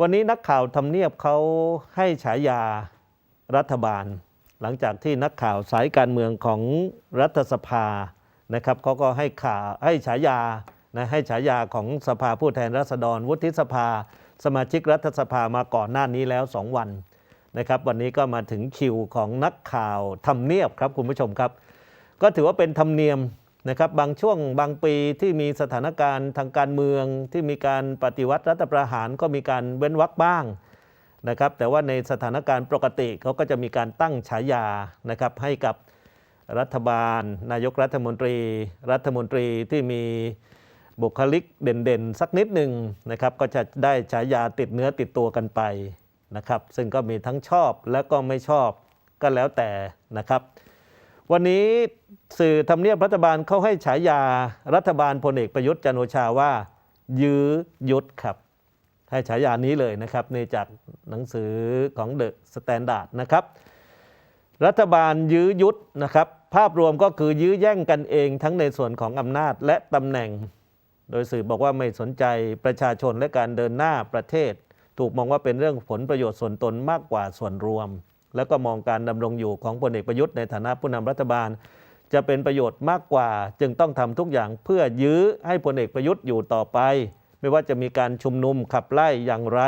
วันนี้นักข่าวทำเนียบเขาให้ฉายารัฐบาล หลังจากที่นักข่าวสายการเมืองของรัฐสภานะครับเขาก็ให้ข่าวให้ฉายานะให้ฉายาของสภาผู้แทนราษฎร วุฒิสภา สมาชิกรัฐสภามาก่อนหน้านี้แล้ว 2 วันนะครับ วันนี้ก็มาถึงคิวของนักข่าวทำเนียบครับคุณผู้ชมครับ ก็ถือว่าเป็นธรรมเนียม นะครับบางช่วงบางปีที่มีสถานการณ์ทางการเมืองที่มีการปฏิวัติรัฐประหารก็มีการเว้นวรรคบ้างนะครับแต่ว่าในสถานการณ์ปกติเขาก็จะมีการตั้งฉายานะครับให้กับรัฐบาล นายกรัฐมนตรี รัฐมนตรีที่มีบุคลิกเด่นๆ สักนิดหนึ่งนะครับก็จะได้ฉายาติดเนื้อติดตัวกันไปนะครับซึ่งก็มีทั้งชอบและก็ไม่ชอบก็แล้วแต่นะครับ วันนี้สื่อทำเนียบรัฐบาลเขาให้ฉายารัฐบาลพลเอกประยุทธ์จันโอชาว่า ยื้อยุดครับ ให้ฉายานี้เลยนะครับในจากหนังสือของเดอะสแตนดาร์ดนะครับ รัฐบาลยื้อยุดนะครับ ภาพรวมก็คือยื้อแย่งกันเองทั้งในส่วนของอำนาจและตำแหน่ง โดยสื่อบอกว่าไม่สนใจประชาชนและการเดินหน้าประเทศ ถูกมองว่าเป็นเรื่องผลประโยชน์ส่วนตนมากกว่าส่วนรวม แล้วก็มองการดำรงอยู่ของพลเอกประยุทธ์ในฐานะผู้นำรัฐบาล จะเป็นประโยชน์มากกว่า จึงต้องทำทุกอย่างเพื่อยื้อให้พลเอกประยุทธ์อยู่ต่อไป ไม่ว่าจะมีการชุมนุมขับไล่อย่างไร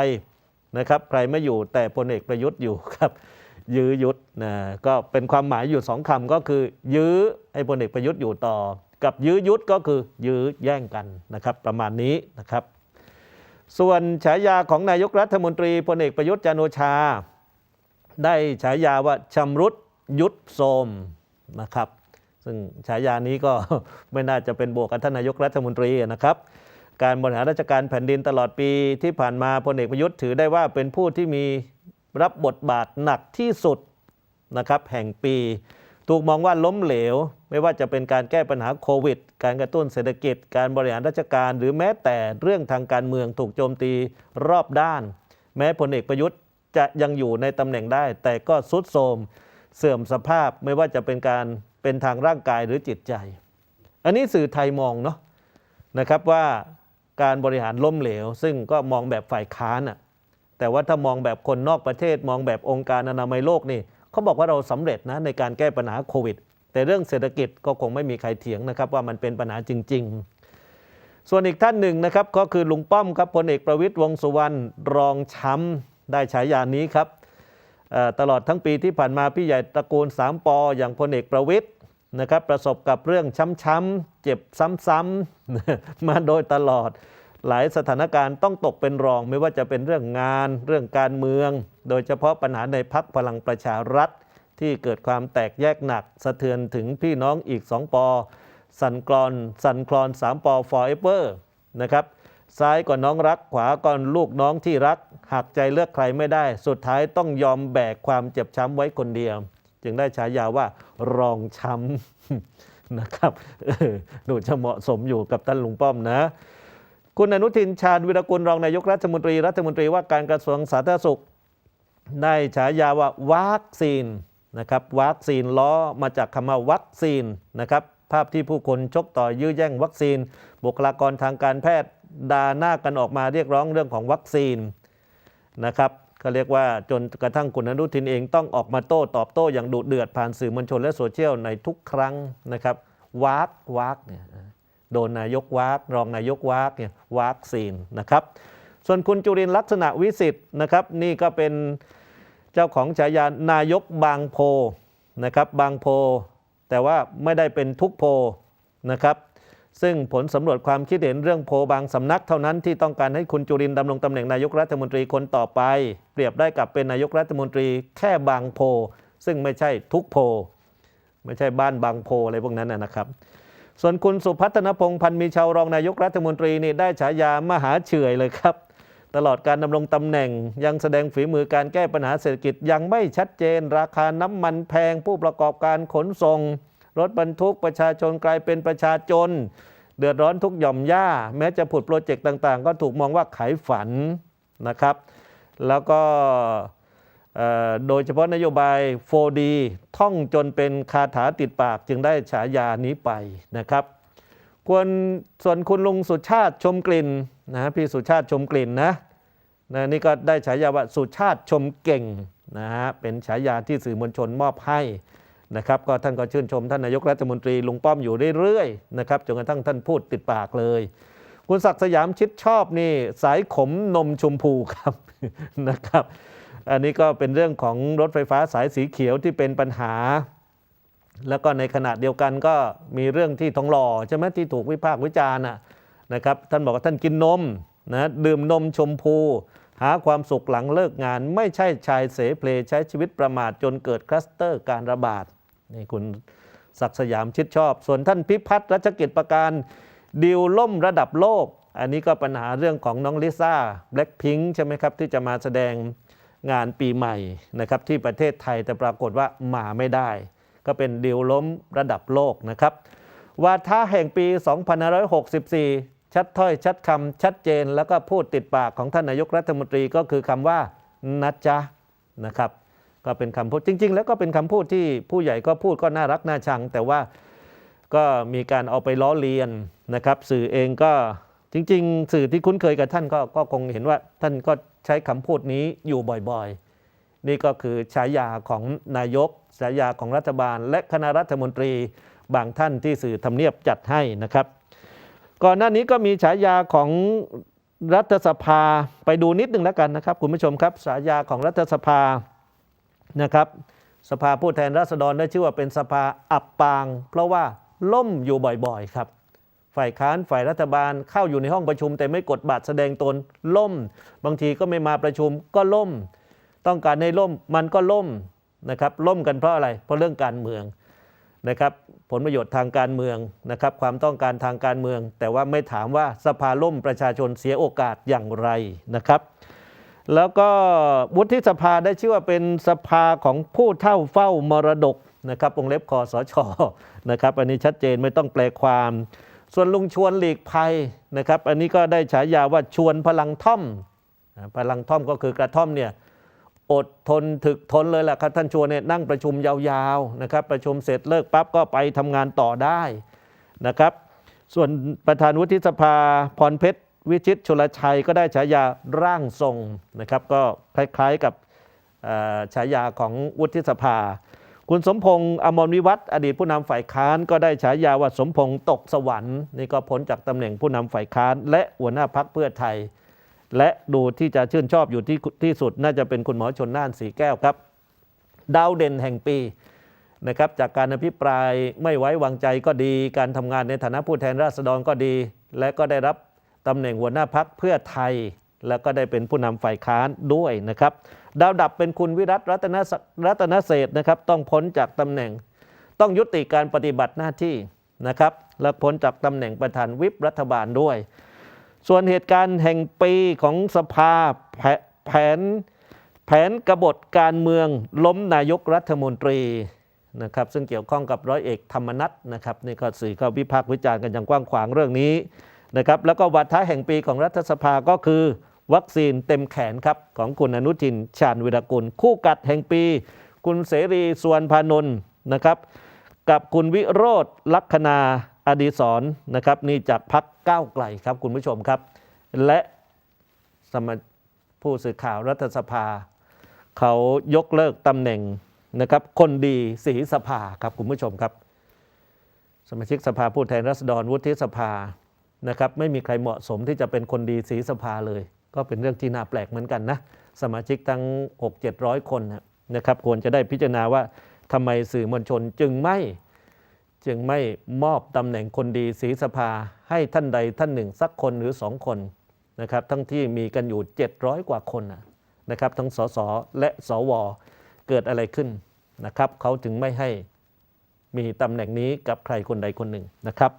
นะครับ ใครไม่อยู่แต่พลเอกประยุทธ์อยู่ครับ ยื้อยุดนะก็เป็นความหมายอยู่สองคำก็คือ ยื้อให้พลเอกประยุทธ์อยู่ต่อ กับยื้อยุดก็คือยื้อแย่งกันนะครับ ประมาณนี้นะครับส่วนฉายาของนายกรัฐมนตรีพลเอกประยุทธ์จันโอชา ได้ฉายาว่าชำรุดยุดโทมนะครับ ซึ่งฉายานี้ก็ไม่น่าจะเป็นบวกกับท่านนายกรัฐมนตรีนะครับ การบริหารราชการแผ่นดินตลอดปีที่ผ่านมาพลเอกประยุทธ์ถือได้ว่าเป็นผู้ที่มีรับบทบาทหนักที่สุดนะครับแห่งปี ถูกมองว่าล้มเหลว ไม่ว่าจะเป็นการแก้ปัญหาโควิด การกระตุ้นเศรษฐกิจ การบริหารราชการ หรือแม้แต่เรื่องทางการเมืองถูกโจมตีรอบด้าน แม้พลเอกประยุทธ์ จะยังอยู่ในตำแหน่งได้ แต่ก็สุดโทรมเสื่อมสภาพไม่ว่าจะเป็นการเป็นทางร่างกายหรือจิตใจ อันนี้สื่อไทยมองเนาะนะครับว่าการบริหารล้มเหลว ซึ่งก็มองแบบฝ่ายค้านอะแต่ว่าถ้ามองแบบคนนอกประเทศมองแบบองค์การอนามัยโลกนี่เขาบอกว่าเราสำเร็จนะในการแก้ปัญหาโควิด แต่เรื่องเศรษฐกิจก็คงไม่มีใครเถียงนะครับว่ามันเป็นปัญหาจริง ๆ ส่วนอีกท่านหนึ่งนะครับก็คือลุงป้อมครับพลเอกประวิตยวงสุวรรณรองช้ำ ได้ฉายานี้ครับตลอดทั้งปีที่ผ่านมาพี่ใหญ่ตระกูลสามปออย่างพลเอกประวิตยนะครับประสบกับเรื่องช้ำๆเจ็บซ้ำๆมาโดยตลอดหลายสถานการณ์ต้องตกเป็นรองไม่ว่าจะเป็นเรื่องงาน เรื่องการเมือง โดยเฉพาะปัญหาในพักพลังประชารัฐ ที่เกิดความแตกแยกหนัก สะเทือนถึงพี่น้องอีก 2 ปอ สันกรอน สันคลอน 3 ปอ forever นะครับซ้ายก็น้องรักขวาก็ลูกน้องที่รัก หักใจเลือกใครไม่ได้ สุดท้ายต้องยอมแบกความเจ็บช้ำไว้คนเดียว จึงได้ฉายาว่ารองช้ำนะครับดูจะเหมาะสมอยู่กับท่านลุงป้อมนะคุณอนุทินชาญวิรกุลรองนายกรัฐมนตรีรัฐมนตรีว่าการกระทรวงสาธารณสุข ได้ฉายาว่าวัคซีนนะครับวัคซีนล้อมาจากคำว่าวัคซีนนะครับภาพที่ผู้คนชกต่อยยื้อแย่งวัคซีน บุคลากรทางการแพทย์ด่าหน้ากันออกมาเรียกร้องเรื่องของวัคซีน นะครับก็เรียกว่าจนกระทั่งคุณอนุทินเองต้องออกมาโต้ตอบโต้อย่างดุเดือดผ่านสื่อมวลชนและโซเชียลในทุกครั้งนะครับวัควัคเนี่ยโดนนายกวักรองนายกวักเนี่ยวัคซีนนะครับ ส่วนคุณจุรินลักษณะวิสิทธิ์นะครับ นี่ก็เป็นเจ้าของฉายานายกบางโพนะครับบางโพ แต่ว่าไม่ได้เป็นทุกโพนะครับ ซึ่งผลสำรวจความคิดเห็นเรื่องโพบางสำนักเท่านั้นที่ต้องการให้คุณจุรินดำรงตำแหน่งนายกรัฐมนตรีคนต่อไป เปรียบได้กับเป็นนายกรัฐมนตรีแค่บางโพ ซึ่งไม่ใช่ทุกโพ ไม่ใช่บ้านบางโพอะไรพวกนั้นนะครับส่วนคุณสุพัฒนพงษ์พันธ์มีชาวรองนายกรัฐมนตรีนี่ได้ฉายามหาเฉยเลยครับ ตลอดการดำรงตำแหน่งยังแสดงฝีมือการแก้ปัญหาเศรษฐกิจยังไม่ชัดเจน ราคาน้ำมันแพงผู้ประกอบการขนส่ง รถบรรทุกประชาชนกลายเป็นประชาชน เดือดร้อนทุกหย่อมย่า แม้จะผุดโปรเจกต์ต่างๆ ก็ถูกมองว่าขายฝันนะครับ แล้วก็โดยเฉพาะนโยบาย 4D ท่องจนเป็นคาถาติดปากจึงได้ฉายานี้ไปนะครับควรส่วนคุณลุงสุชาติชมกลิ่นนะพี่สุชาติชมกลิ่นนะนะนี่ก็ได้ฉายาว่าสุชาติชมเก่งนะฮะเป็นฉายาที่สื่อมวลชนมอบให้ นะครับก็ท่านก็ชื่นชมท่านนายกรัฐมนตรีลุงป้อมอยู่เรื่อยๆนะครับจนกระทั่งท่านพูดติดปากเลย คุณศักดิ์สยามชิดชอบนี่สายขมนมชมพูครับนะครับ อันนี้ก็เป็นเรื่องของรถไฟฟ้าสายสีเขียวที่เป็นปัญหา แล้วก็ในขณะเดียวกันก็มีเรื่องที่ทองหล่อใช่ไหมที่ถูกวิพากษ์วิจารณ์น่ะนะครับท่านบอกว่าท่านกินนมนะดื่มนมชมพู หาความสุขหลังเลิกงาน ไม่ใช่ชายเสเพลใช้ชีวิตประมาทจนเกิดคลัสเตอร์การระบาด นี่คุณศักสยามชิดชอบ ส่วนท่านพิพัฒน์รัชกิจประการดิวล่มระดับโลก อันนี้ก็ปัญหาเรื่องของน้องลิซ่าแบล็คพิงค์ใช่ไหมครับ ที่จะมาแสดงงานปีใหม่นะครับที่ประเทศไทยแต่ปรากฏว่ามาไม่ได้ ก็เป็นดิวล้มระดับโลกนะครับวาทะแห่งปี 2564 ชัดถ้อยชัดคำชัดเจน แล้วก็พูดติดปากของท่านนายกรัฐมนตรีก็คือคำว่านะจ๊ะนะครับ ก็เป็นคำพูดจริง ๆ แล้วก็เป็นคำพูดที่ผู้ใหญ่ก็พูดก็น่ารักน่าชัง แต่ว่าก็มีการเอาไปล้อเลียนนะครับ สื่อเองก็จริง ๆ สื่อที่คุ้นเคยกับท่านก็ก็คงเห็นว่าท่านก็ใช้คำพูดนี้อยู่บ่อยๆ นี่ก็คือฉายาของนายกฉายาของรัฐบาล และคณะรัฐมนตรีบางท่านที่สื่อทำเนียบจัดให้นะครับ ก่อนหน้านี้ก็มีฉายาของรัฐสภาไปดูนิดนึงแล้วกันนะครับ คุณผู้ชมครับฉายาของรัฐสภา นะครับสภาผู้แทนราษฎรได้ชื่อว่าเป็นสภาอับปาง เพราะว่าล่มอยู่บ่อยๆครับ ฝ่ายค้านฝ่ายรัฐบาลเข้าอยู่ในห้องประชุม แต่ไม่กดบัตรแสดงตนล่ม บางทีก็ไม่มาประชุมก็ล่ม ต้องการในล่มมันก็ล่มนะครับล่มกันเพราะอะไร เพราะเรื่องการเมืองนะครับผลประโยชน์ทางการเมืองนะครับความต้องการทางการเมือง แต่ว่าไม่ถามว่าสภาล่มประชาชนเสียโอกาสอย่างไรนะครับ แล้วก็วุฒิสภาได้ชื่อว่าเป็นสภาของผู้เท่าเฝ้ามรดกนะครับวงเล็บคอสชนะครับ อันนี้ชัดเจนไม่ต้องแปลความ ส่วนลุงชวนหลีกภัยนะครับ อันนี้ก็ได้ฉายาว่าชวนพลังท่อม พลังท่อมก็คือกระท่อมเนี่ยอดทนถึกทนเลยแหละครับท่านชวนเนี่ยนั่งประชุมยาวๆนะครับ ประชุมเสร็จเลิกปั๊บก็ไปทำงานต่อได้นะครับ ส่วนประธานวุฒิสภาพรเพชร วิชิตชลชัยก็ได้ฉายาร่างทรงนะครับ ก็คล้ายๆกับฉายาของวุฒิสภา คุณสมพงษ์อมรวิวัฒน์อดีตผู้นำฝ่ายค้านก็ได้ฉายาว่าสมพงษ์ตกสวรรค์นี่ก็พ้นจากตำแหน่งผู้นำฝ่ายค้าน และหัวหน้าพักเพื่อไทย และดูที่จะชื่นชอบอยู่ที่ที่สุดน่าจะเป็นคุณหมอชนน่านสีแก้วครับ ดาวเด่นแห่งปีนะครับจากการอภิปรายไม่ไว้วางใจก็ดี การทำงานในฐานะผู้แทนราษฎรก็ดี และก็ได้รับ ตำแหน่งหัวหน้าพักเพื่อไทย แล้วก็ได้เป็นผู้นำฝ่ายค้านด้วยนะครับ ดาวดับเป็นคุณวิรัตรัตนรัตนเศษนะครับ ต้องพ้นจากตำแหน่ง ต้องยุติการปฏิบัติหน้าที่นะครับ และพ้นจากตำแหน่งประธานวิปรัฐบาลด้วย ส่วนเหตุการณ์แห่งปีของสภาแผแผนแผนกบฏการเมืองล้มนายกรัฐมนตรีนะครับซึ่งเกี่ยวข้องกับร้อยเอกธรรมนัฐนะครับนี่ก็สื่อก็วิพากษ์วิจารณ์กันอย่างกว้างขวางเรื่องนี้ นะครับแล้วก็วาทะแห่งปีของรัฐสภาก็คือ วัคซีนเต็มแขนครับของคุณอนุทินชาญวิรกุล คู่กัดแห่งปี คุณเสรีสุวรรณพานนท์นะครับกับคุณวิโรธลัคนาอดีศรนะครับนี่จากพักก้าวไกลครับคุณผู้ชมครับ และสมาผู้สื่อข่าวรัฐสภา เขายกเลิกตำแหน่งนะครับคนดีสีสภาครับคุณผู้ชมครับ สมาชิกสภาผู้แทนราษฎรวุฒิสภา นะครับไม่มีใครเหมาะสมที่จะเป็นคนดีสีสภาเลย ก็เป็นเรื่องที่น่าแปลกเหมือนกันนะ สมาชิกทั้ง 6 700 คนนะครับควรจะได้พิจารณาว่าทำไมสื่อมวลชนจึงไม่จึงไม่มอบตำแหน่งคนดีสีสภาให้ท่านใดท่านหนึ่ง สักคนหรือสองคนนะครับทั้งที่มีกันอยู่ 700 กว่าคนนะนะครับทั้งสสและสวเกิดอะไรขึ้นนะครับเขาถึงไม่ให้มีตำแหน่งนี้กับใครคนใดคนหนึ่งนะครับ